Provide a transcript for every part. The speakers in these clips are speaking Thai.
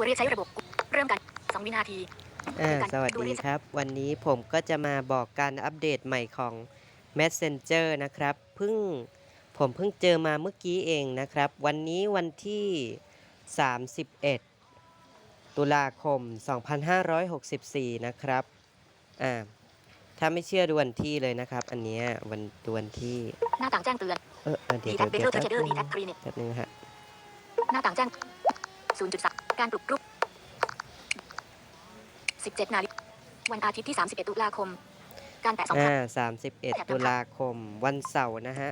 ตัวเรียกใช้ระบบเริ่มกันสองวินาทีอ่าสวัสดีครับ วันนี้ผมก็จะมาบอกการอัปเดตใหม่ของ Messenger นะครับเพิ่งผมเพิ่งเจอมาเมื่อกี้เองนะครับ วันนี้วันที่ 31 ตุลาคม 2564 นะครับอ่าถ้าไม่เชื่อดูวันที่เลยนะครับ อันเนี้ยวันดูวันที่หน้าต่างแจ้งเตือนเออเออเดี๋ดียวแท็กเบเดี๋ยวเตอร์เทเดี๋ยวเดอร์ดีแท็กคลินิกแป๊บนึงฮะหน้าต่างแจ้ง0.3 การปลุกรุก17นาฬิกาวันอาทิตย์ที่31ตุลาคม การแตะสองครั้อ่าง31ตุลาคม วันเสาร์นะฮะ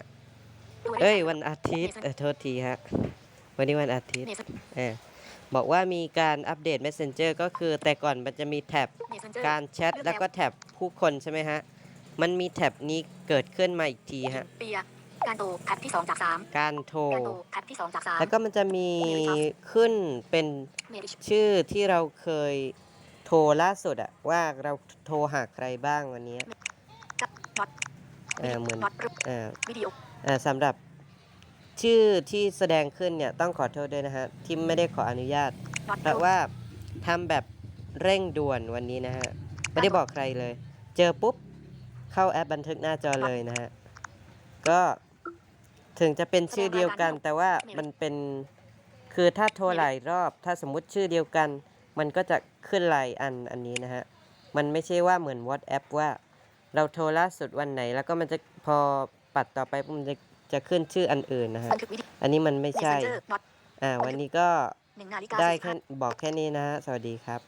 ตัวเรียกเอ้ยใช้วันอาทิตย์เออโทษทีฮะ วันนี้วันอาทิตย์เมสเออบอกว่ามีการอัปเดต Messenger ก็คือแต่ก่อนมันจะมีแท็บเมสเซนเจอร์การแชทแล้วก็แท็บผู้คนใช่ไหมฮะ มันมีแท็บนี้เกิดขึ้นมาอีกทีฮะเปีย การโตแท็บที่2จาก3การโทรการโตแท็บที่2จาก3แล้วก็มันจะมีขึ้นเป็นเมริชชื่อที่เราเคยโทรล่าสุดอะว่าเราโทรหาใครบ้างวันนี้กับน็อตเออเหมือนน็อตรูปเออวิดีโอเอ่อสำหรับชื่อที่แสดงขึ้นเนี่ยต้องขอโทษด้วยนะฮะที่ไม่ได้ขออนุญาตน็อตเพราะว่าทำแบบเร่งด่วนวันนี้นะฮะไม่ได้บอกใครเลย เจอปุ๊บเข้าแอปบันทึกหน้าจอเลยนะฮะก็ ถึงจะเป็นชื่อเดียวกัน แต่ว่ามันเป็นคือถ้าโทรหลายรอบ ถ้าสมมุติชื่อเดียวกัน มันก็จะขึ้นหลายอันอันนี้นะฮะ มันไม่ใช่ว่าเหมือน WhatsApp ว่าเราโทรล่าสุดวันไหน แล้วก็มันจะพอปัดต่อไปปุ๊บมันจะจะขึ้นชื่ออันอื่นนะฮะบันทึกวิดีโออันนี้มันไม่เมสใช่เซนเจอร์น็อตอ่า วันนี้ก็1นาฬิกาได้45แค่บอกแค่นี้นะฮะ สวัสดีครับ